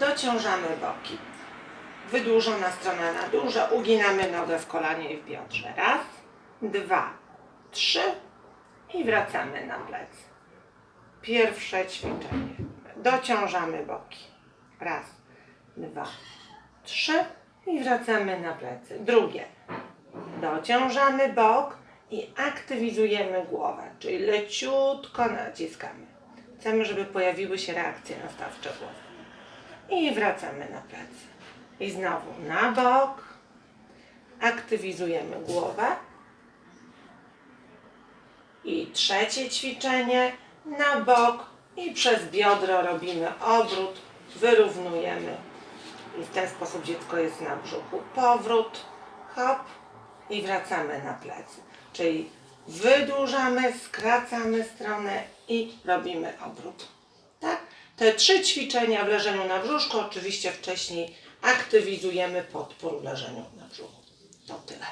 Dociążamy boki. Wydłużona strona na duże. Uginamy nogę w kolanie i w biodrze. Raz, dwa, trzy i wracamy na plecy. Pierwsze ćwiczenie. Dociążamy boki. Raz, dwa, trzy i wracamy na plecy. Drugie. Dociążamy bok i aktywizujemy głowę, czyli leciutko naciskamy. Chcemy, żeby pojawiły się reakcje nastawcze głowy. I wracamy na plecy. I znowu na bok. Aktywizujemy głowę. I trzecie ćwiczenie na bok i przez biodro robimy obrót, wyrównujemy i w ten sposób dziecko jest na brzuchu. Powrót, hop i wracamy na plecy. Czyli wydłużamy, skracamy stronę i robimy obrót. Te trzy ćwiczenia w leżeniu na brzuszku, oczywiście wcześniej aktywizujemy podpór w leżeniu na brzuchu. To tyle.